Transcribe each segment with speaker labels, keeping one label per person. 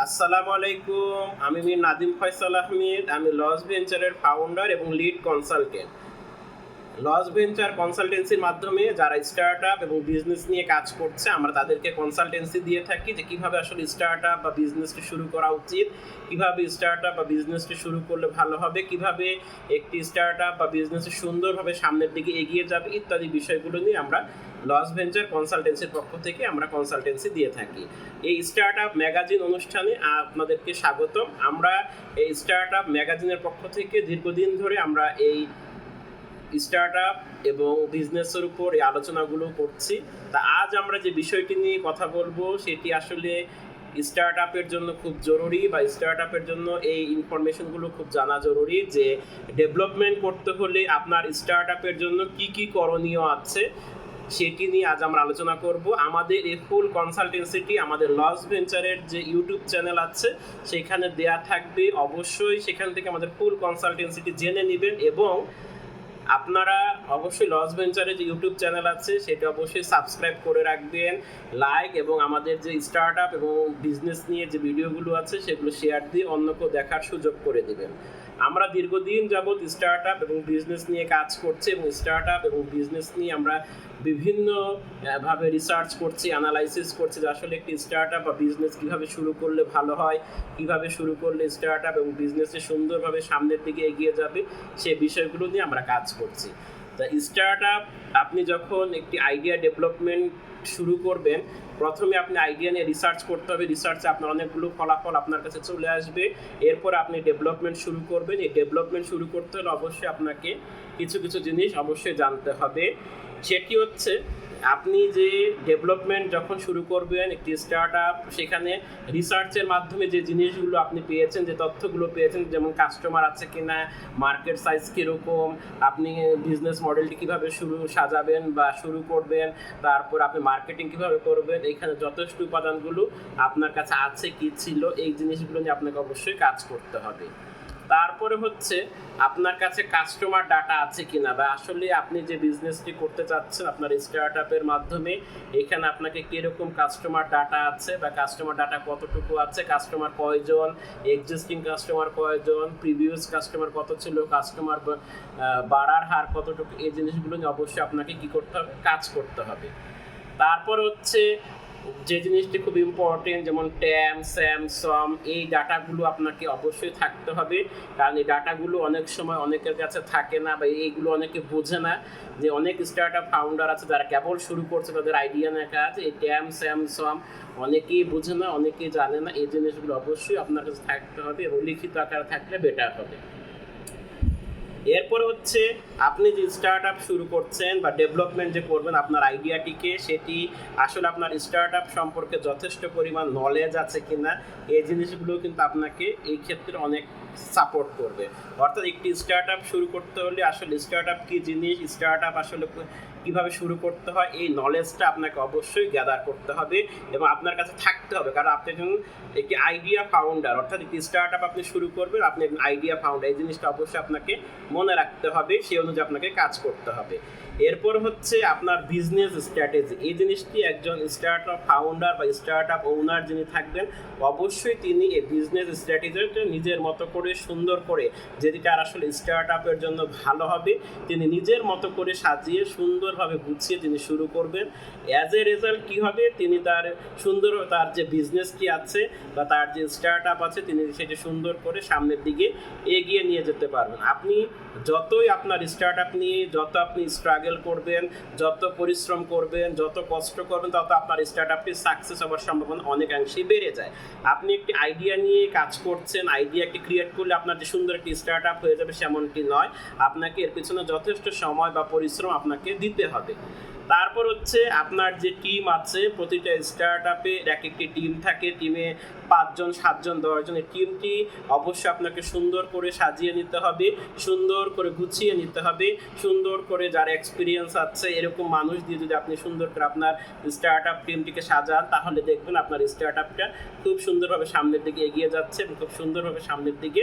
Speaker 1: আসসালামু আলাইকুম। আমি মীর নাদিম ফয়সাল আহমেদ। আমি লস ভেঞ্চারের ফাউন্ডার এবং লিড কনসালটেন্ট লস ভেঞ্চার কনসালটেন্সির মাধ্যমে যারা স্টার্ট আপ এবং বিজনেস নিয়ে কাজ করছে, আমরা তাদেরকে কনসালটেন্সি দিয়ে থাকি যে কীভাবে আসলে স্টার্ট আপ বা বিজনেসটি শুরু করা উচিত, কীভাবে স্টার্ট আপ বা বিজনেসটি শুরু করলে ভালো হবে, কীভাবে একটি স্টার্ট আপ বা বিজনেস সুন্দরভাবে সামনের দিকে এগিয়ে যাবে ইত্যাদি বিষয়গুলো নিয়ে আমরা লস ভেঞ্চার কনসালটেন্সির পক্ষ থেকে আমরা কনসালটেন্সি দিয়ে থাকি। এই স্টার্ট আপ ম্যাগাজিন অনুষ্ঠানে আপনাদেরকে স্বাগতম। আমরা এই স্টার্ট আপ ম্যাগাজিনের পক্ষ থেকে দীর্ঘদিন ধরে আমরা এই স্টার্ট আপ এবং বিজনেসের উপর এই আলোচনাগুলো করছি। তা আজ আমরা যে বিষয়টি নিয়ে কথা বলব, সেটি আসলে স্টার্ট আপের জন্য খুব জরুরি বা স্টার্ট আপের জন্য এই ইনফরমেশনগুলো খুব জানা জরুরি যে ডেভেলপমেন্ট করতে হলে আপনার স্টার্ট আপের জন্য কি কি করণীয় আছে, সেটি নিয়ে আজ আমরা আলোচনা করব। আমাদের এই ফুল কনসালটেন্সিটি আমাদের লস ভেঞ্চারের যে ইউটিউব চ্যানেল আছে, সেখানে দেয়া থাকবে। অবশ্যই সেখান থেকে আমাদের ফুল কনসালটেন্সিটি জেনে নেবেন এবং আপনারা অবশ্যই লস ভেঞ্চারের যে ইউটিউব চ্যানেল আছে, সেটা অবশ্যই সাবস্ক্রাইব করে রাখবেন লাইক এবং আমাদের যে স্টার্ট আপ এবং বিজনেস নিয়ে যে ভিডিওগুলো আছে, সেগুলো শেয়ার দিয়ে অন্যকেও দেখার সুযোগ করে দেবেন। আমরা দীর্ঘদিন যাবৎ স্টার্ট আপ এবং বিজনেস নিয়ে কাজ করছি এবং স্টার্ট আপ এবং বিজনেস নিয়ে আমরা বিভিন্ন ভাবে রিসার্চ করছি অ্যানালাইসিস করছি যে আসলে একটি স্টার্ট আপ বা বিজনেস কীভাবে শুরু করলে ভালো হয়, কীভাবে শুরু করলে স্টার্ট আপ এবং বিজনেসে সুন্দরভাবে সামনের দিকে এগিয়ে যাবে, সে বিষয়গুলো নিয়ে আমরা কাজ করছি। তা স্টার্ট আপ আপনি যখন একটি আইডিয়া ডেভেলপমেন্ট শুরু করবেন, প্রথমে আপনি আইডিয়া নিয়ে রিসার্চ করতে হবে রিসার্চে আপনার অনেকগুলো ফলাফল আপনার কাছে চলে আসবে, এরপর আপনি ডেভেলপমেন্ট শুরু করবেন, এই ডেভেলপমেন্ট শুরু করতে হলে অবশ্যই আপনাকে কিছু কিছু জিনিস অবশ্যই জানতে হবে। সেটি হচ্ছে আপনি যে ডেভেলপমেন্ট যখন শুরু করবেন একটি স্টার্ট আপ সেখানে রিসার্চের মাধ্যমে যে জিনিসগুলো আপনি পেয়েছেন, যে তথ্যগুলো পেয়েছেন, যেমন কাস্টমার আছে কিনা মার্কেট সাইজ কীরকম, আপনি বিজনেস মডেলটি কীভাবে শুরু সাজাবেন বা শুরু করবেন, তারপর আপনি মার্কেটিং কীভাবে করবেন, এখানে যথেষ্ট উপাদানগুলো আপনার কাছে আছে, কি ছিল, এই জিনিসগুলো নিয়ে আপনাকে অবশ্যই কাজ করতে হবে। তারপরে হচ্ছে আপনার কাছে কাস্টমার ডাটা আছে কিনা বা আসলে আপনি যে বিজনেসটি করতে চাচ্ছেন আপনার স্টার্ট আপের মাধ্যমে, এখানে আপনাকে কীরকম কাস্টমার ডাটা আছে বা কাস্টমার ডাটা কতটুকু আছে কাস্টমার কয়জন এক্সিস্টিং কাস্টমার কয়জন প্রিভিয়াস কাস্টমার কত ছিল কাস্টমার বাড়ার হার কতটুকু, এই জিনিসগুলো নিয়ে অবশ্যই আপনাকে কি করতে হবে? কাজ করতে হবে। তারপর হচ্ছে যে জিনিসটি খুব ইম্পর্টেন্ট যেমন ট্যাম স্যাম সম এই ডাটাগুলো আপনাকে অবশ্যই থাকতে হবে। কারণ এই ডাটাগুলো অনেক সময় অনেকের কাছে থাকে না বা এইগুলো অনেকে বোঝে না যে অনেক স্টার্ট আপ ফাউন্ডার আছে যারা কেবল শুরু করছে, তাদের আইডিয়া না কাজ। এই ট্যাম স্যাম সম অনেকেই বোঝে না, অনেকেই জানে না। এই জিনিসগুলো অবশ্যই আপনার কাছে থাকতে হবে এবং লিখিত আকারে থাকলে বেটার হবে। এরপর হচ্ছে আপনি যে স্টার্ট আপ শুরু করছেন বা ডেভেলপমেন্ট যে করবেন, আপনার আইডিয়াটিকে সেটি আসলে আপনার স্টার্ট আপ সম্পর্কে যথেষ্ট পরিমাণ নলেজ আছে কিনা, এই জিনিসগুলো কিন্তু আপনাকে এই ক্ষেত্রে অনেক সাপোর্ট করবে। অর্থাৎ একটি স্টার্ট আপ শুরু করতে হলে আসলে স্টার্ট আপ কী জিনিস? স্টার্ট আপ আসলে কীভাবে শুরু করতে হয়, এই নলেজটা আপনাকে অবশ্যই গ্যাদার করতে হবে এবং আপনার কাছে থাকতে হবে। কারণ আপনি যখন একটি আইডিয়া ফাউন্ডার অর্থাৎ একটি স্টার্ট আপ আপনি শুরু করবেন, আপনি একজন আইডিয়া ফাউন্ডার এই জিনিসটা অবশ্যই আপনাকে মনে রাখতে হবে, সেই অনুযায়ী আপনাকে কাজ করতে হবে। এরপর হচ্ছে আপনার বিজনেস স্ট্র্যাটেজি এই জিনিসটি একজন স্টার্ট আপ ফাউন্ডার বা স্টার্ট আপ ওনার যিনি থাকবেন, অবশ্যই তিনি এই বিজনেস স্ট্র্যাটেজিটা নিজের মতো করে, সুন্দর করে, যেটি তার আসলে স্টার্ট আপের জন্য ভালো হবে, তিনি নিজের মতো করে সাজিয়ে সুন্দরভাবে গুছিয়ে তিনি শুরু করবেন। অ্যাজ এ রেজাল্ট কী হবে? তিনি তার সুন্দর তার যে বিজনেসটি আছে বা তার যে স্টার্ট আপ আছে, তিনি সেটি সুন্দর করে সামনের দিকে এগিয়ে নিয়ে যেতে পারবেন। আপনি যতই আপনার স্টার্ট আপ নিয়ে যত আপনি স্ট্রাগল করবেন, যত পরিশ্রম করবেন, যত কষ্ট করবেন, তত আপনার স্টার্ট আপটি সাকসেস হওয়ার সম্ভাবনা অনেকাংশেই বেড়ে যায়। আপনি একটি আইডিয়া নিয়ে কাজ করছেন আইডিয়া একটি ক্রিয়েট করলে আপনার যে সুন্দর একটি স্টার্ট আপ হয়ে যাবে, সেমনটি নয়। আপনাকে এর পিছনে যথেষ্ট সময় বা পরিশ্রম আপনাকে দিতে হবে। তারপর হচ্ছে আপনার যে টিম আছে, প্রতিটা স্টার্ট আপে এক একটি টিম থাকে। টিমে পাঁচজন, সাতজন দশজন এই টিমটি অবশ্যই আপনাকে সুন্দর করে সাজিয়ে নিতে হবে, সুন্দর করে গুছিয়ে নিতে হবে, সুন্দর করে যারা এক্সপিরিয়েন্স আছে, এরকম মানুষ দিয়ে যদি আপনি সুন্দর করে আপনার স্টার্ট আপ টিমটিকে সাজান, তাহলে দেখবেন আপনার স্টার্ট আপটা খুব সুন্দরভাবে সামনের দিকে এগিয়ে যাচ্ছে এবং খুব সুন্দরভাবে সামনের দিকে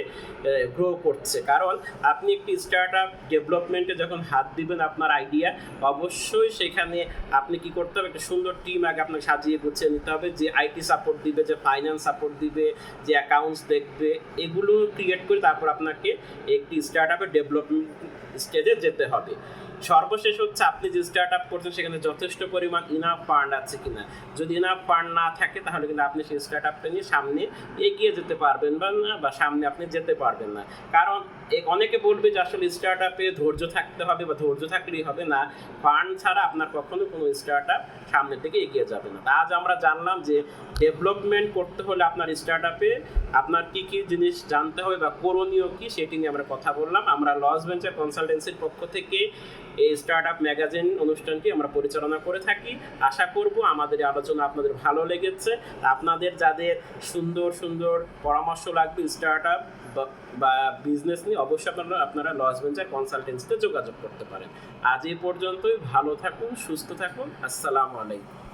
Speaker 1: গ্রো করছে। কারণ আপনি একটি স্টার্ট আপ ডেভেলপমেন্টে যখন হাত দিবেন আপনার আইডিয়া অবশ্যই সেখানে আপনি কি করতে হবে? একটা সুন্দর টিম আগে আপনাকে সাজিয়ে গুছিয়ে নিতে হবে। যে আইটি সাপোর্ট দিবে, যে ফাইন্যান্স সাপোর্ট দিবে, যে অ্যাকাউন্টস দেখবে, এগুলো ক্রিয়েট করে তারপর আপনাকে একটি স্টার্ট আপের ডেভেলপমেন্ট স্টেজে যেতে হবে। সর্বশেষ হচ্ছে আপনি যে স্টার্ট আপ করছেন, সেখানে যথেষ্ট পরিমাণ ইনাফ ফান্ড আছে কিনা। যদি ইনাফ ফান্ড না থাকে, তাহলে কিন্তু আপনি সেই স্টার্ট আপটা নিয়ে সামনে এগিয়ে যেতে পারবেন বা না, বা সামনে আপনি যেতে পারবেন না। কারণ অনেকে বলবে যে আসলে স্টার্ট আপে ধৈর্য থাকতে হবে বা ধৈর্য থাকলেই হবে না। ফান্ড ছাড়া আপনার কখনো কোনো স্টার্ট আপ সামনের দিকে এগিয়ে যাবে না। আজ আমরা জানলাম যে ডেভেলপমেন্ট করতে হলে আপনার স্টার্ট আপে আপনার কী কী জিনিস জানতে হবে বা করণীয় কী, সেটি নিয়ে আমরা কথা বললাম। আমরা লস ভেঞ্চার কনসালটেন্সির পক্ষ থেকে এই স্টার্ট আপ ম্যাগাজিন অনুষ্ঠানটি আমরা পরিচালনা করে থাকি। আশা করব আমাদের আলোচনা আপনাদের ভালো লেগেছে। আপনাদের যাদের সুন্দর সুন্দর পরামর্শ লাগবে স্টার্ট আপ বা বিজনেস নিয়ে, অবশ্যই আপনারা আপনারা লস ভেঞ্চার কনসালটেন্সিতে যোগাযোগ করতে পারেন। আজ এই পর্যন্তই। ভালো থাকুন, সুস্থ থাকুন। আসসালামু আলাইকুম।